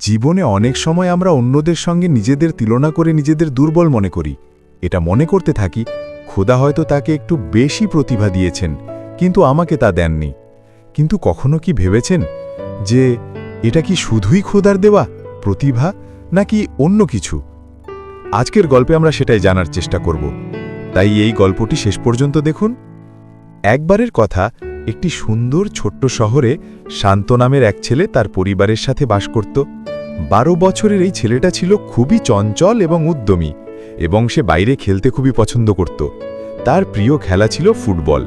জীবনে অনেক সময় আমরা অন্যদের সঙ্গে নিজেদের তুলনা করে নিজেদের দুর্বল মনে করি। এটা মনে করতে থাকি, খোদা হয়তো তাকে একটু বেশি প্রতিভা দিয়েছেন, কিন্তু আমাকে তা দেননি। কিন্তু কখনো কি ভেবেছেন যে এটা কি শুধুই খোদার দেওয়া, প্রতিভা, নাকি অন্য কিছু? আজকের গল্পে আমরা সেটাই জানার চেষ্টা করব। তাই এই গল্পটি শেষ পর্যন্ত দেখুন। একবারের কথা একটি সুন্দর ছোট্ট শহরে শান্ত নামের এক ছেলে তার পরিবারের সাথে বাস করত। বারো বছরের এই ছেলেটা ছিল খুবই চঞ্চল এবং উদ্যমী এবং সে বাইরে খেলতে খুবই পছন্দ করত। তার প্রিয় খেলা ছিল ফুটবল।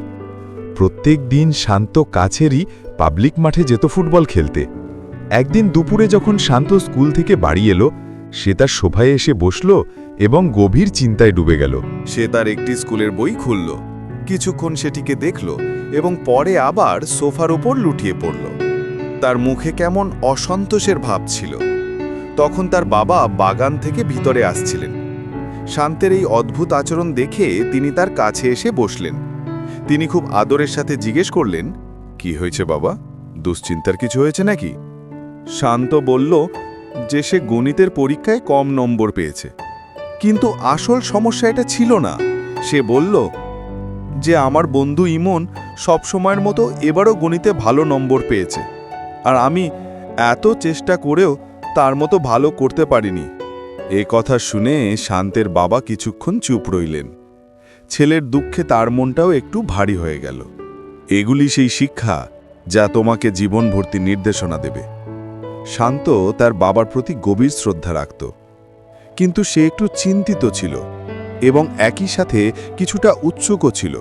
প্রত্যেক দিন শান্ত কাছেরই পাবলিক মাঠে যেত ফুটবল খেলতে। একদিন দুপুরে যখন শান্ত স্কুল থেকে বাড়ি এলো, সে তার শোভায় এসে বসল এবং গভীর চিন্তায় ডুবে গেল। সে তার একটি স্কুলের বই খুলল। কিছুক্ষণ সেটিকে দেখল এবং পরে আবার সোফার ওপর লুটিয়ে পড়ল। তার মুখে কেমন অসন্তোষের ভাব ছিল। তখন তার বাবা বাগান থেকে ভিতরে আসছিলেন। শান্তের এই অদ্ভুত আচরণ দেখে তিনি তার কাছে এসে বসলেন। তিনি খুব আদরের সাথে জিজ্ঞেস করলেন, কি হয়েছে বাবা? দুশ্চিন্তার কিছু হয়েছে নাকি? শান্ত বলল যে সে গণিতের পরীক্ষায় কম নম্বর পেয়েছে। কিন্তু আসল সমস্যা এটা ছিল না। সে বলল যে আমার বন্ধু ইমন সব সময়ের মতো এবারও গণিতে ভালো নম্বর পেয়েছে। আর আমি এত চেষ্টা করেও তার মতো ভালো করতে পারিনি। এ কথা শুনে শান্তের বাবা কিছুক্ষণ চুপ রইলেন। ছেলের দুঃখে তার মনটাও একটু ভারী হয়ে গেল। এগুলি সেই শিক্ষা যা তোমাকে জীবন ভর্তি নির্দেশনা দেবে। শান্ত তার বাবার প্রতি গভীর শ্রদ্ধা রাখত। কিন্তু সে একটু চিন্তিত ছিল এবং একই সাথে কিছুটা উৎসুকও ছিল।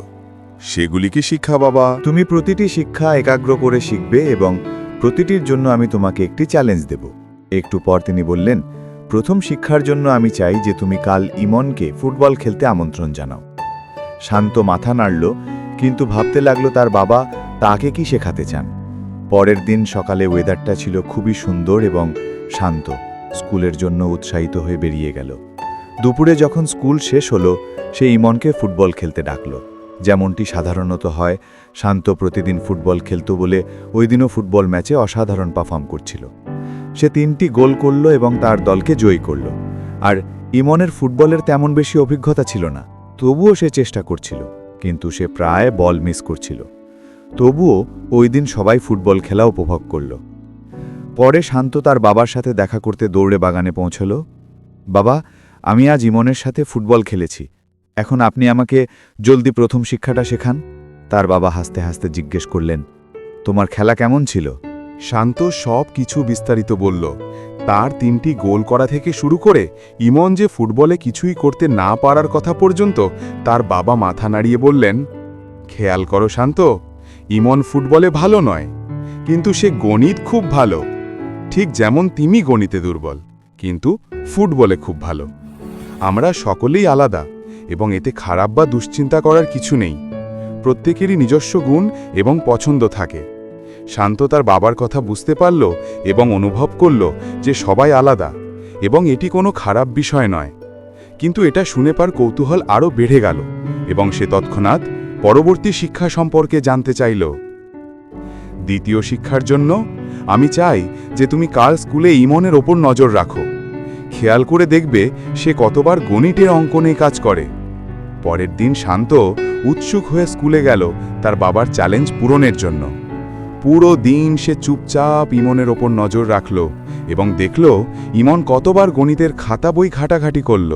সেগুলি কি শিক্ষা, বাবা। তুমি প্রতিটি শিক্ষা একাগ্র করে শিখবে এবং প্রতিটির জন্য আমি তোমাকে একটি চ্যালেঞ্জ দেব। একটু পর তিনি বললেন, প্রথম শিক্ষার জন্য আমি চাই যে তুমি কাল ইমনকে ফুটবল খেলতে আমন্ত্রণ জানাও। শান্ত মাথা নাড়ল, কিন্তু ভাবতে লাগল তার বাবা তাকে কি শেখাতে চান। পরের দিন সকালে ওয়েদারটা ছিল খুবই সুন্দর এবং শান্ত। স্কুলের জন্য উৎসাহিত হয়ে বেরিয়ে গেল। দুপুরে যখন স্কুল শেষ হলো, সে ইমনকে ফুটবল খেলতে ডাকলো। যেমনটি সাধারণত হয়, শান্ত প্রতিদিন ফুটবল খেলতো বলে ওই দিনও ফুটবল ম্যাচে অসাধারণ পারফর্ম করছিল। সে তিনটি গোল করল এবং তার দলকে জয়ী করল। আর ইমনের ফুটবলের তেমন বেশি অভিজ্ঞতা ছিল না, তবুও সে চেষ্টা করছিল, কিন্তু সে প্রায় বল মিস করছিল। তবুও ওই দিন সবাই ফুটবল খেলা উপভোগ করল। পরে শান্ত তার বাবার সাথে দেখা করতে দৌড়ে বাগানে পৌঁছল। বাবা, আমি আজ ইমনের সাথে ফুটবল খেলেছি। এখন আপনি আমাকে জলদি প্রথম শিক্ষাটা শেখান। তার বাবা হাসতে হাসতে জিজ্ঞেস করলেন, তোমার খেলা কেমন ছিল? শান্ত সব কিছু বিস্তারিত বলল, তার তিনটি গোল করা থেকে শুরু করে ইমন যে ফুটবলে কিছুই করতে না পারার কথা পর্যন্ত তার বাবা মাথা নাড়িয়ে বললেন, খেয়াল করো শান্ত, ইমন ফুটবলে ভালো নয়, কিন্তু সে গণিত খুব ভালো। ঠিক যেমন তিমি গণিতে দুর্বল, কিন্তু ফুটবলে খুব ভালো। আমরা সকলেই আলাদা এবং এতে খারাপ বা দুশ্চিন্তা করার কিছু নেই। প্রত্যেকেরই নিজস্ব গুণ এবং পছন্দ থাকে। শান্ত তার বাবার কথা বুঝতে পারল এবং অনুভব করল যে সবাই আলাদা এবং এটি কোনো খারাপ বিষয় নয়। কিন্তু এটা শুনে পার কৌতূহল আরও বেড়ে গেল এবং সে তৎক্ষণাৎ পরবর্তী শিক্ষা সম্পর্কে জানতে চাইল। দ্বিতীয় শিক্ষার জন্য, আমি চাই যে তুমি কাল স্কুলে ইমনের ওপর নজর রাখো। খেয়াল করে দেখবে সে কতবার গণিতের অঙ্কনে কাজ করে। পরের দিন শান্ত, উৎসুক হয়ে স্কুলে গেল তার বাবার চ্যালেঞ্জ পূরণের জন্য। পুরো দিন সে চুপচাপ ইমনের ওপর নজর রাখল এবং দেখল ইমন কতবার গণিতের খাতা বই ঘাটাঘাটি করল।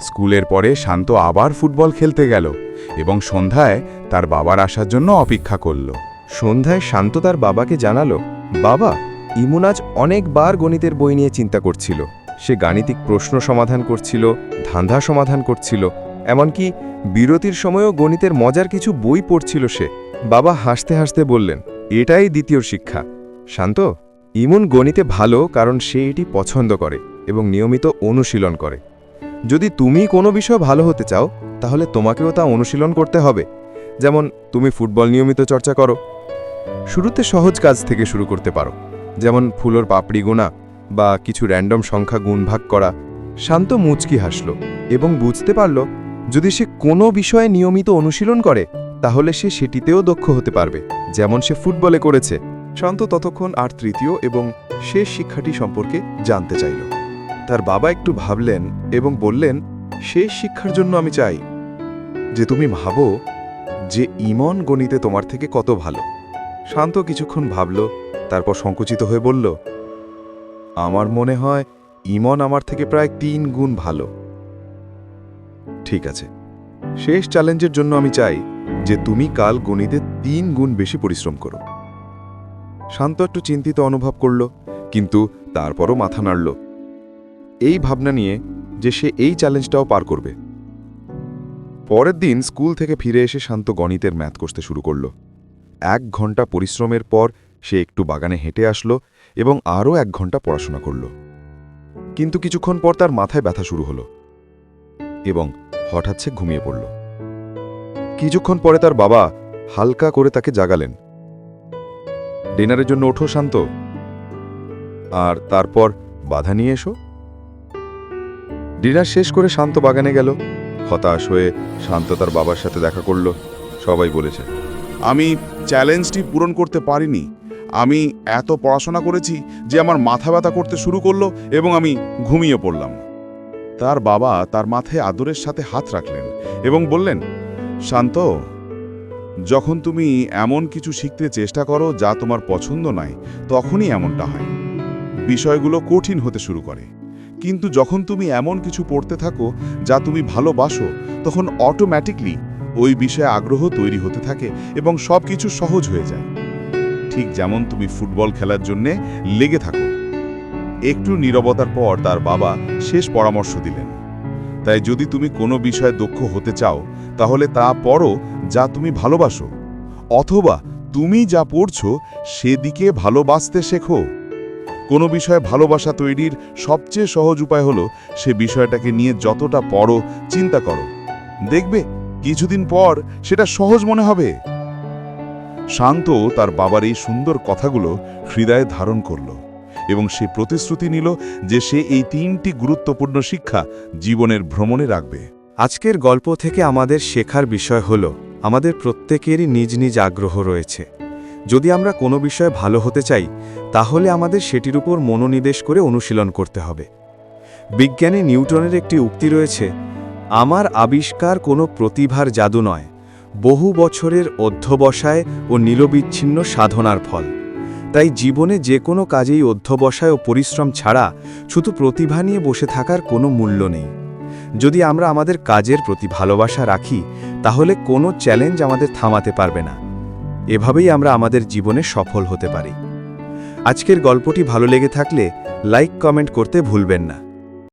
স্কুলের পরে শান্ত আবার ফুটবল খেলতে গেল এবং সন্ধ্যায় তার বাবার আসার জন্য অপেক্ষা করল। সন্ধ্যায় শান্ত তার বাবাকে জানালো, বাবা, ইমন আজ অনেকবার গণিতের বই নিয়ে চিন্তা করছিল। সে গাণিতিক প্রশ্ন সমাধান করছিল ধান্ধা সমাধান করছিল এমনকি বিরতির সময়ও গণিতের মজার কিছু বই পড়ছিল সে। বাবা হাসতে হাসতে বললেন, এটাই দ্বিতীয় শিক্ষা। শান্ত, ইমন গণিতে ভালো কারণ সে এটি পছন্দ করে এবং নিয়মিত অনুশীলন করে। যদি তুমি কোনো বিষয় ভালো হতে চাও, তাহলে তোমাকেও তা অনুশীলন করতে হবে। যেমন, তুমি ফুটবল নিয়মিত চর্চা করো। শুরুতে সহজ কাজ থেকে শুরু করতে পারো। যেমন, ফুলোর পাপড়ি গোনা বা কিছু র্যান্ডম সংখ্যা গুণভাগ করা। শান্ত মুচকি হাসল এবং বুঝতে পারল যদি সে কোনো বিষয়ে নিয়মিত অনুশীলন করে, তাহলে সে সেটিতেও দক্ষ হতে পারবে, যেমন সে ফুটবলে করেছে। শান্ত ততক্ষণ আর তৃতীয় এবং শেষ শিক্ষাটি সম্পর্কে জানতে চাইল। তার বাবা একটু ভাবলেন এবং বললেন, শেষ শিক্ষার জন্য আমি চাই যে তুমি ভাবো যে ইমন গণিতে তোমার থেকে কত ভালো। শান্ত কিছুক্ষণ ভাবল, তারপর সংকুচিত হয়ে বলল, আমার মনে হয় ইমন আমার থেকে প্রায় তিন গুণ ভালো। ঠিক আছে। শেষ চ্যালেঞ্জের জন্য আমি চাই যে তুমি কাল গণিতে তিন গুণ বেশি পরিশ্রম করো। শান্ত একটু চিন্তিত অনুভব করল, কিন্তু তারপরও মাথা নাড়ল। এই ভাবনা নিয়ে যে সে এই চ্যালেঞ্জটাও পার করবে। পরের দিন স্কুল থেকে ফিরে এসে শান্ত গণিতের ম্যাথ করতে শুরু করল। এক ঘণ্টা পরিশ্রমের পর সে একটু বাগানে হেঁটে আসলো এবং আরও এক ঘণ্টা পড়াশোনা করল। কিন্তু কিছুক্ষণ পর তার মাথায় ব্যথা শুরু হলো এবং হঠাৎ সে ঘুমিয়ে পড়ল। কিছুক্ষণ পরে তার বাবা হালকা করে তাকে জাগালেন। ডিনারের জন্য ওঠো, শান্ত। আর তারপর বাধা নিয়ে এসো। ডিনার শেষ করে শান্ত বাগানে গেল। হতাশ হয়ে শান্ত তার বাবার সাথে দেখা করল। সবাই বলেছে, আমি চ্যালেঞ্জটি পূরণ করতে পারিনি। আমি এত পড়াশোনা করেছি যে আমার মাথা ব্যথা করতে শুরু করল এবং আমি ঘুমিয়ে পড়লাম। তার বাবা তার মাথায় আদরের সাথে হাত রাখলেন এবং বললেন, শান্ত, যখন তুমি এমন কিছু শিখতে চেষ্টা করো যা তোমার পছন্দ নয়, তখনই এমনটা হয়। বিষয়গুলো কঠিন হতে শুরু করে। কিন্তু যখন তুমি এমন কিছু পড়তে থাকো যা তুমি ভালোবাসো, তখন অটোম্যাটিকলি ওই বিষয়ে আগ্রহ তৈরি হতে থাকে এবং সব কিছু সহজ হয়ে যায়। ঠিক যেমন তুমি ফুটবল খেলার জন্যে লেগে থাকো। একটু নীরবতার পর তার বাবা শেষ পরামর্শ দিলেন। তাই যদি তুমি কোনো বিষয়ে দক্ষ হতে চাও, তাহলে তা পড়ো যা তুমি ভালোবাসো, অথবা তুমি যা পড়ছো সেদিকে ভালোবাসতে শেখো। কোনো বিষয়ে ভালোবাসা তৈরির সবচেয়ে সহজ উপায় হলো সে বিষয়টাকে নিয়ে যতটা পড়ো, চিন্তা করো। দেখবে, কিছুদিন পর সেটা সহজ মনে হবে। শান্ত তার বাবার এই সুন্দর কথাগুলো হৃদয়ে ধারণ করল। এবং সে প্রতিশ্রুতি নিল যে সে এই তিনটি গুরুত্বপূর্ণ শিক্ষা জীবনের ভ্রমণে রাখবে। আজকের গল্প থেকে আমাদের শেখার বিষয় হল, আমাদের প্রত্যেকেরই নিজ নিজ আগ্রহ রয়েছে। যদি আমরা কোনো বিষয়ে ভালো হতে চাই, তাহলে আমাদের সেটির উপর মনোনিবেশ করে অনুশীলন করতে হবে। বিজ্ঞানী নিউটনের একটি উক্তি রয়েছে, আমার আবিষ্কার কোনো প্রতিভার জাদু নয়, বহু বছরের অধ্যবসায় ও নিরবিচ্ছিন্ন সাধনার ফল। তাই জীবনে যে কোনো কাজেই অধ্যবসায় ও পরিশ্রম ছাড়া শুধু প্রতিভা নিয়ে বসে থাকার কোনো মূল্য নেই। যদি আমরা আমাদের কাজের প্রতি ভালোবাসা রাখি, তাহলে কোনো চ্যালেঞ্জ আমাদের থামাতে পারবে না। এভাবেই আমরা আমাদের জীবনে সফল হতে পারি। আজকের গল্পটি ভালো লেগে থাকলে, লাইক, কমেন্ট করতে ভুলবেন না।